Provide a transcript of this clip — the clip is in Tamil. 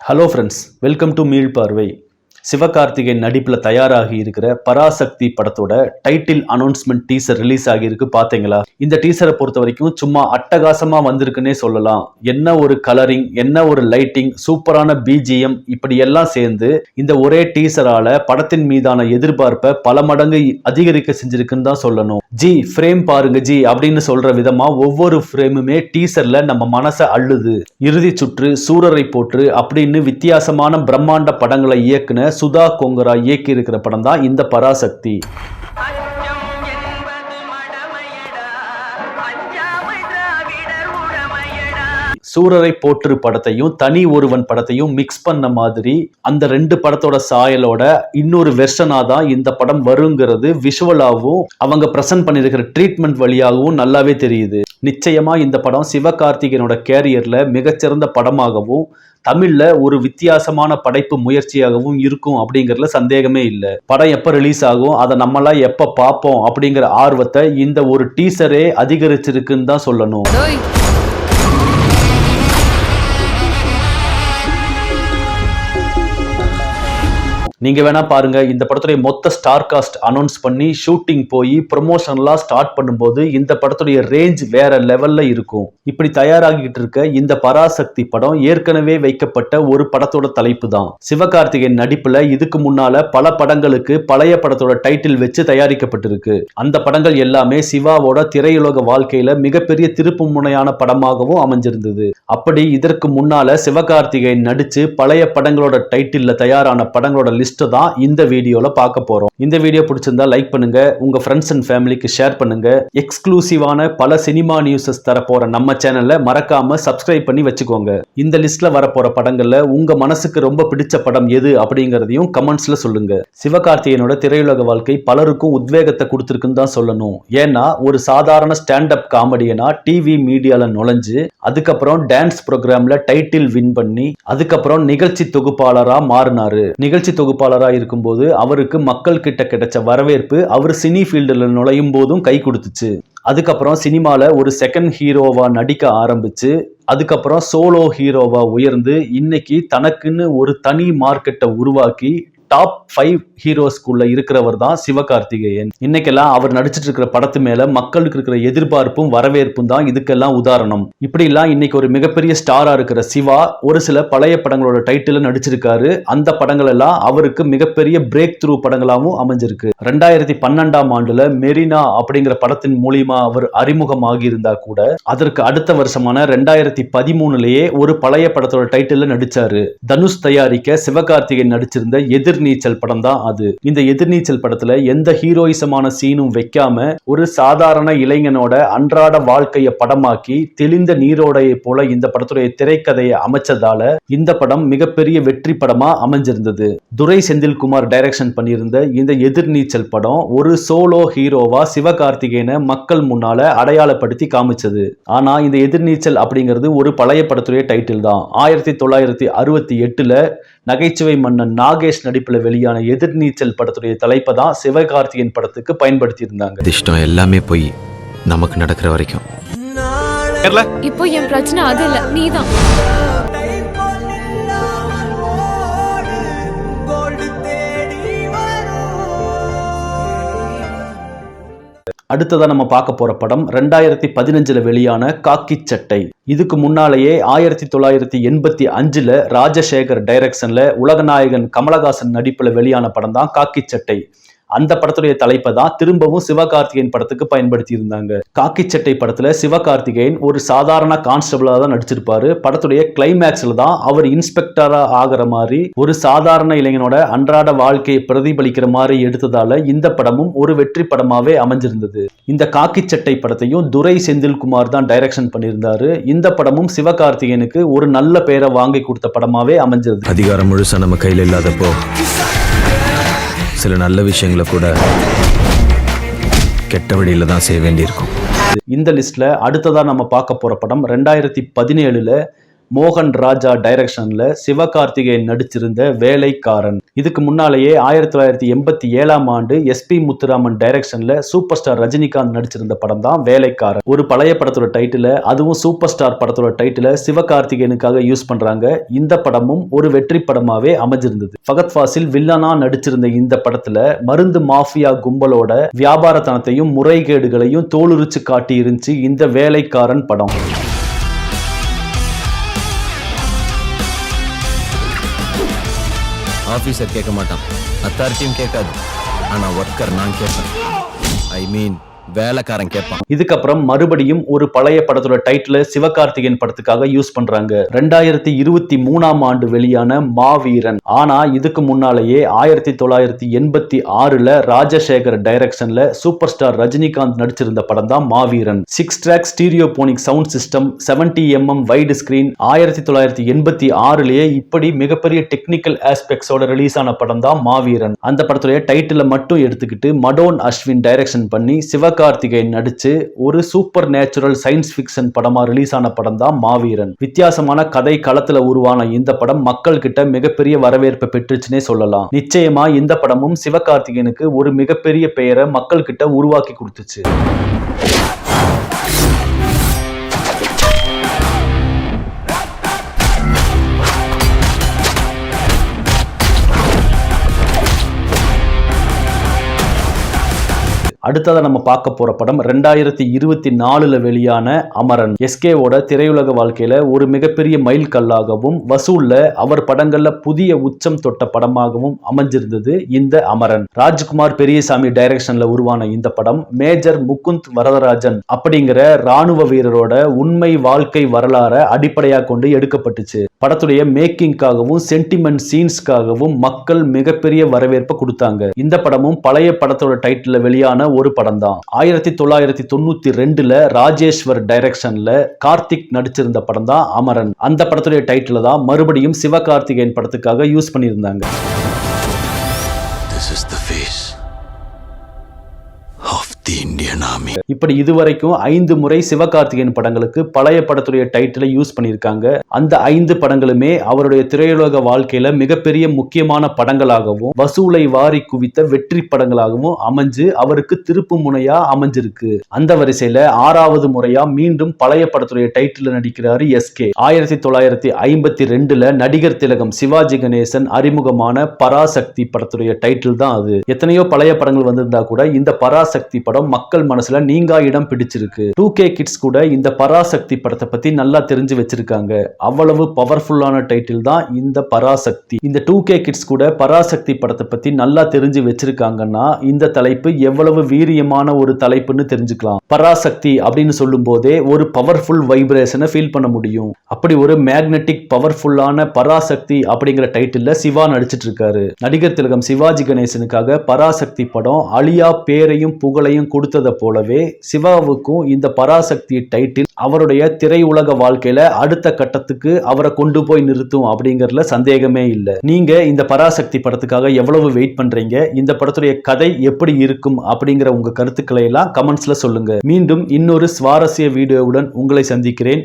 ஹலோ ஃப்ரெண்ட்ஸ் வெல்கம் டு மீள் பார்வை சிவகார்த்திகேயன் நடிப்பில் தயாராகி இருக்கிற பராசக்தி படத்தோட டைட்டில் அனௌன்ஸ்மெண்ட் டீசர் ரிலீஸ் ஆகியிருக்கு பார்த்தீங்களா இந்த டீசரை பொறுத்த வரைக்கும் சும்மா அட்டகாசமாக வந்திருக்குன்னே சொல்லலாம். என்ன ஒரு கலரிங் என்ன ஒரு லைட்டிங் சூப்பரான பிஜிஎம் இப்படி எல்லாம் சேர்ந்து இந்த ஒரே டீசரால படத்தின் மீதான எதிர்பார்ப்பை பல மடங்கு அதிகரிக்க செஞ்சிருக்குன்னு தான் சொல்லணும். ஜி ஃப்ரேம் பாருங்க ஜி அப்படின்னு சொல்ற விதமா ஒவ்வொரு ஃப்ரேமுமே டீசர்ல நம்ம மனசை அள்ளுது. இறுதி சுற்று சூரரை போற்று அப்படின்னு வித்தியாசமான பிரம்மாண்ட படங்களை இயக்குன சுதா கொங்கரா இயக்கி இருக்கிற படம் தான் இந்த பராசக்தி. சூரரை போற்று படத்தையும் தனி ஒருவன் படத்தையும் மிக்ஸ் பண்ண மாதிரி அந்த ரெண்டு படத்தோட சாயலோட இன்னொரு வெர்ஷனா தான் இந்த படம் வருங்கிறது விஷுவலாகவும் அவங்க பிரசன்ட் பண்ணியிருக்கிற ட்ரீட்மெண்ட் வழியாகவும் நல்லாவே தெரியுது. நிச்சயமா இந்த படம் சிவகார்த்திகனோட கேரியர்ல மிகச்சிறந்த படமாகவும் தமிழ்ல ஒரு வித்தியாசமான படைப்பு முயற்சியாகவும் இருக்கும் அப்படிங்கறதுல சந்தேகமே இல்லை. படம் எப்ப ரிலீஸ் ஆகும் அதை நம்மளாம் எப்ப பார்ப்போம் அப்படிங்கிற ஆர்வத்தை இந்த ஒரு டீசரே அதிகரிச்சிருக்குன்னு தான் சொல்லணும். நீங்கள் நீங்க வேணா பாருங்க இந்த படத்துடைய மொத்த ஸ்டார் காஸ்ட் அனௌன்ஸ் பண்ணி ஷூட்டிங் போய் ப்ரொமோஷன்லாம் ஸ்டார்ட் பண்ணும்போது இந்த படத்துடைய ரேஞ்ச் வேற லெவல்ல இருக்கும். இப்படி தயாராகிட்டு இருக்க இந்த பராசக்தி படம் ஏற்கனவே வைக்கப்பட்ட ஒரு படத்தோட தலைப்பு தான். சிவகார்த்திகேயன் நடிப்புல இதுக்கு முன்னால பல படங்களுக்கு பழைய படத்தோட டைட்டில் வச்சு தயாரிக்கப்பட்டிருக்கு. அந்த படங்கள் எல்லாமே சிவாவோட திரையுலக வாழ்க்கையில மிகப்பெரிய திருப்பு முனையான படமாகவும் அமைஞ்சிருந்தது. அப்படி இதற்கு முன்னால சிவகார்த்திகேயன் நடிச்சு பழைய படங்களோட டைட்டில் தயாரான படங்களோட லிஸ்ட் தான் இந்த வீடியோவில் பார்க்க போறோம். இந்த வீடியோ பிடிச்சிருந்தா லைக் பண்ணுங்க உங்க ஃப்ரெண்ட்ஸ் அண்ட் ஃபேமிலிக்கு ஷேர் பண்ணுங்க. எக்ஸ்க்ளூசிவான பல சினிமா நியூஸஸ் தரப்போகிற நம்ம சேனல்ல மறக்காம சப்ஸ்கிரைப் பண்ணி வச்சுக்கோங்க. இந்த லிஸ்ட்ல வரப்போகிற படங்களில் உங்கள் உங்க மனசுக்கு ரொம்ப பிடிச்ச படம் எது அப்படிங்கிறதையும் கமெண்ட்ஸில் சொல்லுங்க. சிவகார்த்திகேயனோட திரையுலக வாழ்க்கை பலருக்கும் உத்வேகத்தை கொடுத்துருக்குன்னு தான் சொல்லணும். ஏன்னா ஒரு சாதாரண ஸ்டாண்ட் அப் காமெடியனா டிவி மீடியால நுழைஞ்சு அதுக்கப்புறம் டான்ஸ் ப்ரோக்ராமில் டைட்டில் வின் பண்ணி அதுக்கப்புறம் நிகழ்ச்சி தொகுப்பாளரா மாறினாரு. நிகழ்ச்சி தொகுப்பு தொகுப்பாளரா இருக்கும்போது அவருக்கு மக்கள் கிட்ட கிடைச்ச வரவேற்பு அவர் சினி ஃபீல்டில் நுழையும் போதும் கை கொடுத்துச்சு. அதுக்கப்புறம் சினிமாவில் ஒரு செகண்ட் ஹீரோவா நடிக்க ஆரம்பிச்சு அதுக்கப்புறம் சோலோ ஹீரோவா உயர்ந்து இன்னைக்கு தனக்குன்னு ஒரு தனி மார்க்கெட்டை உருவாக்கி டாப் ஃபைவ் ஹீரோஸ்குள்ள இருக்கிறவர் தான் சிவகார்த்திகேயன். இன்னைக்கெல்லாம் அவர் நடிச்சிட்டு இருக்கிற படத்து மேல மக்களுக்கு இருக்கிற எதிர்பார்ப்பும் வரவேற்பும் தான் இதுக்கெல்லாம் உதாரணம். இப்படிலாம் இன்னைக்கு ஒரு மிகப்பெரிய ஸ்டாரா இருக்கிற சிவா ஒரு சில பழைய படங்களோட டைட்டில் நடிச்சிருக்காரு. அந்த படங்கள் எல்லாம் அவருக்கு மிகப்பெரிய பிரேக் த்ரூ படங்களாகவும் அமைஞ்சிருக்கு. ரெண்டாயிரத்தி பன்னெண்டாம் ஆண்டுல மெரினா அப்படிங்கிற படத்தின் மூலியமா அவர் அறிமுகமாகி இருந்தா கூட அதற்கு அடுத்த வருஷமான ரெண்டாயிரத்தி பதிமூணுலயே ஒரு பழைய படத்தோட டைட்டில் நடிச்சாரு. தனுஷ் தயாரிக்க சிவகார்த்திகேயன் நடிச்சிருந்த எதிர் எதிர்நீச்சல் படம் தான் அது. இந்த எதிர்நீச்சல் படத்துல எந்த ஹீரோயிசமான சீனும் வைக்காம ஒரு சாதாரண இளைஞனோட அன்றாட வாழ்க்கையை படமாக்கி தெளிந்த நீரோடையை போல இந்த படத்துடைய திரைக்கதையை அமைச்சதால இந்த படம் மிகப்பெரிய வெற்றி படமா அமைஞ்சிருந்தது. துரை செந்தில்குமார் டைரக்ஷன் பண்ணியிருந்த இந்த எதிர்நீச்சல் படம் ஒரு சோலோ ஹீரோவா சிவகார்த்திகேயனை மக்கள் முன்னால அடையாளப்படுத்தி காமிச்சது. ஆனா இந்த எதிர்நீச்சல் அப்படிங்கிறது ஒரு பழைய படத்துடைய டைட்டில் தான். ஆயிரத்தி தொள்ளாயிரத்தி அறுபத்தி எட்டுல நகைச்சுவை மன்னன் நாகேஷ் நடிப்புல வெளியான எதிர்நீச்சல் படத்துடைய தலைப்பை தான் சிவகார்த்திகேயன் படத்துக்கு பயன்படுத்தி இருந்தாங்க அதிர்ஷ்டம் எல்லாமே போய் நமக்கு நடக்கிற வரைக்கும். இப்போ என் பிரச்சனை அது இல்ல நீதான். அடுத்ததாக நம்ம பார்க்க போற படம் ரெண்டாயிரத்தி பதினஞ்சுல வெளியான காக்கி சட்டை. இதுக்கு முன்னாலேயே ஆயிரத்தி தொள்ளாயிரத்தி எண்பத்தி அஞ்சுல ராஜசேகர் டைரக்ஷன்ல உலகநாயகன் கமலஹாசன் நடிப்புல வெளியான படம் தான் காக்கி சட்டை. அந்த படத்துடைய தலைப்பை தான் திரும்பவும் சிவகார்த்திகேயன் படத்துக்கு பயன்படுத்தி இருந்தாங்க காக்கி சட்டை படத்துல சிவகார்த்திகேயன் ஒரு சாதாரண கான்ஸ்டபிளா தான் நடிச்சிருப்பாரு. படத்துடைய கிளைமேக்ஸ்ல தான் அவர் இன்ஸ்பெக்டரா ஆகிற மாதிரி ஒரு சாதாரண இளைஞனோட அன்றாட வாழ்க்கையை பிரதிபலிக்கிற மாதிரி எடுத்ததால இந்த படமும் ஒரு வெற்றி படமாவே அமைஞ்சிருந்தது. இந்த காக்கி சட்டை படத்தையும் துரை செந்தில்குமார் தான் டைரக்ஷன் பண்ணியிருந்தாரு. இந்த படமும் சிவகார்த்திகேயனுக்கு ஒரு நல்ல பெயரை வாங்கி கொடுத்த படமாவே அமைஞ்சிருது அதிகாரம் முழுசா நம்ம கையில் இல்லாதப்போ சில நல்ல விஷயங்களை கூட கெட்ட வழியில தான் செய்ய வேண்டியிருக்கும். இந்த லிஸ்ட்ல அடுத்ததா நம்ம பார்க்க போற படம் ரெண்டாயிரத்தி பதினேழுல மோகன் ராஜா டைரக்ஷன்ல சிவகார்த்திகேயன் நடிச்சிருந்த வேலைக்காரன். இதுக்கு முன்னாலேயே ஆயிரத்தி தொள்ளாயிரத்தி எண்பத்தி ஏழாம் ஆண்டு எஸ்பி முத்துராமன் டைரக்ஷன்ல சூப்பர் ஸ்டார் ரஜினிகாந்த் நடிச்சிருந்த படம் தான் வேலைக்காரன். ஒரு பழைய படத்தோட டைட்டில அதுவும் சூப்பர் ஸ்டார் படத்தோட டைட்டில சிவகார்த்திகேயனுக்காக யூஸ் பண்றாங்க. இந்த படமும் ஒரு வெற்றி படமாவே அமைஞ்சிருந்தது. ஃபகத் ஃபாசில் வில்லனா நடிச்சிருந்த இந்த படத்துல மருந்து மாஃபியா கும்பலோட வியாபாரத்தனத்தையும் முறைகேடுகளையும் தோலுரிச்சு காட்டி இருந்துச்சு இந்த வேலைக்காரன் படம். ஆஃபீஸர் கேட்க மாட்டான். அத்தாரிட்டியும் கேட்காது. ஆனால் ஒர்க்கர் நான் கேட்பேன். ஐ மீன் வேலைக்காரன் கேட்பான். இதுக்கப்புறம் மறுபடியும் ஒரு பழைய படத்தோட டைட்டில் சிவகார்த்திகேயன் படத்துக்காக யூஸ் பண்றாங்க. ரெண்டாயிரத்தி இருபத்தி மூணாம் ஆண்டு வெளியான மாவீரன். ஆனா இதுக்கு முன்னாலேயே ஆயிரத்தி தொள்ளாயிரத்தி எண்பத்தி ஆறுல ராஜசேகர் டைரக்ஷன்ல சூப்பர் ஸ்டார் ரஜினிகாந்த் நடிச்சிருந்த படம் தான் Maaveeran six track stereophonic sound system 70 M M wide screen ஆயிரத்தி தொள்ளாயிரத்தி எண்பத்தி ஆறுலயே இப்படி மிகப்பெரிய டெக்னிக்கல் ஆஸ்பெக்ட்ஸோட ரிலீஸ் ஆன படம் தான் மாவீரன். அந்த படத்துடைய டைட்டில மட்டும் எடுத்துக்கிட்டு மடோன் அஸ்வின் டைரக்ஷன் பண்ணி சிவகார்த்திகேயன் நடிச்சு ஒரு சூப்பர் நேச்சுரல் சயின்ஸ் ஃபிக்ஷன் படமா ரிலீஸ் ஆன படம் தான் மாவீரன். வித்தியாசமான கதை களத்துல உருவான இந்த படம் மக்கள் கிட்ட மிகப்பெரிய வரவேற்பை பெற்றுச்சுன்னே சொல்லலாம். நிச்சயமா இந்த படமும் சிவகார்த்திகேயனுக்கு ஒரு மிகப்பெரிய பெயரை மக்கள் கிட்ட உருவாக்கி கொடுத்துச்சு. அடுத்ததாக நம்ம பார்க்க போகிற படம் ரெண்டாயிரத்தி இருபத்தி நாலுல வெளியான அமரன். எஸ்கேவோட திரையுலக வாழ்க்கையில் ஒரு மிகப்பெரிய மைல் கல்லாகவும் அவர் படங்களில் புதிய உச்சம் தொட்ட படமாகவும் அமைஞ்சிருந்தது இந்த அமரன். ராஜ்குமார் பெரியசாமி டைரக்ஷனில் உருவான இந்த படம் மேஜர் முகுந்த் வரதராஜன் அப்படிங்கிற ராணுவ வீரரோட உண்மை வாழ்க்கை வரலாறை அடிப்படையாக கொண்டு எடுக்கப்பட்டுச்சு. படத்துடைய மேக்கிங்காகவும் சென்டிமெண்ட் சீன்ஸ்க்காகவும் மக்கள் மிகப்பெரிய வரவேற்பை கொடுத்தாங்க. இந்த படமும் பழைய படத்தோட டைட்டில் வெளியான ஒரு படம் தான் ஆயிரத்தி தொள்ளாயிரத்தி தொண்ணூத்தி ரெண்டுல ராஜேஸ்வர் டைரக்ஷன்ல கார்த்திக் நடிச்சிருந்த படம் தான் அமரன். அந்த படத்துடைய டைட்டில் தான் மறுபடியும் சிவகார்த்திகேயன் படத்துக்காக யூஸ் பண்ணியிருந்தாங்க. தி the Indian இப்படி இதுவரைக்கும் ஐந்து முறை சிவகார்த்திகேயன் படங்களுக்கு பழைய படத்துடைய டைட்டிலை யூஸ் பண்ணியிருக்காங்க. அந்த ஐந்து படங்களுமே அவருடைய திரையுலக வாழ்க்கையில மிகப்பெரிய முக்கியமான படங்களாகவும் வசூலை வாரி குவித்த வெற்றி படங்களாகவும் அமைஞ்சு அவருக்கு திருப்பு முனையா அமைஞ்சிருக்கு. அந்த வரிசையில ஆறாவது முறையா மீண்டும் பழைய படத்துடைய டைட்டில் நடிக்கிறாரு எஸ்கே ஆயிரத்தி தொள்ளாயிரத்தி ஐம்பத்தி ரெண்டுல நடிகர் திலகம் சிவாஜி கணேசன் அறிமுகமான பராசக்தி படத்துடைய டைட்டில் தான் அது. எத்தனையோ பழைய படங்கள் வந்திருந்தா கூட இந்த பராசக்தி படம் மக்கள் மனசுல நீங்கா இடம் பிடிச்சிருக்கு. டூ கே கிட்ஸ் கூட இந்த பராசக்தி படத்தை பத்தி நல்லா தெரிஞ்சு வச்சிருக்காங்க. அவ்வளவு பவர்ஃபுல்லான டைட்டில் தான் இந்த பராசக்தி. இந்த டூ கே கிட்ஸ் கூட பராசக்தி படத்தை பத்தி நல்லா தெரிஞ்சு வச்சிருக்காங்கன்னா இந்த தலைப்பு எவ்வளவு வீரியமான ஒரு தலைப்புன்னு தெரிஞ்சுக்கலாம். பராசக்தி அப்படின்னு சொல்லும் போதே ஒரு பவர்ஃபுல் வைப்ரேஷனை ஃபீல் பண்ண முடியும். அப்படி ஒரு மேக்னெட்டிக் பவர்ஃபுல்லான பராசக்தி அப்படிங்கிற டைட்டில்ல சிவா நடிச்சிட்டு இருக்காரு. நடிகர் திலகம் சிவாஜி கணேசனுக்காக பராசக்தி படம் அழியா பேரையும் புகழையும் கொடுத்ததை போலவே சிவாவுக்கும் இந்த பராசக்தி டைட்டில் அவருடைய திரையுலக வாழ்க்கையில அடுத்த கட்டத்துக்கு அவரை கொண்டு போய் நிறுத்தும் அப்படிங்கறதுல சந்தேகமே இல்லை. நீங்க இந்த பராசக்தி படத்துக்காக எவ்வளவு வெயிட் பண்றீங்க? இந்த படத்துடைய கதை எப்படி இருக்கும் அப்படிங்கிற உங்க கருத்துக்களை எல்லாம் கமெண்ட்ஸ்ல சொல்லுங்க. மீண்டும் இன்னொரு சுவாரஸ்ய வீடியோவுடன் உங்களை சந்திக்கிறேன்.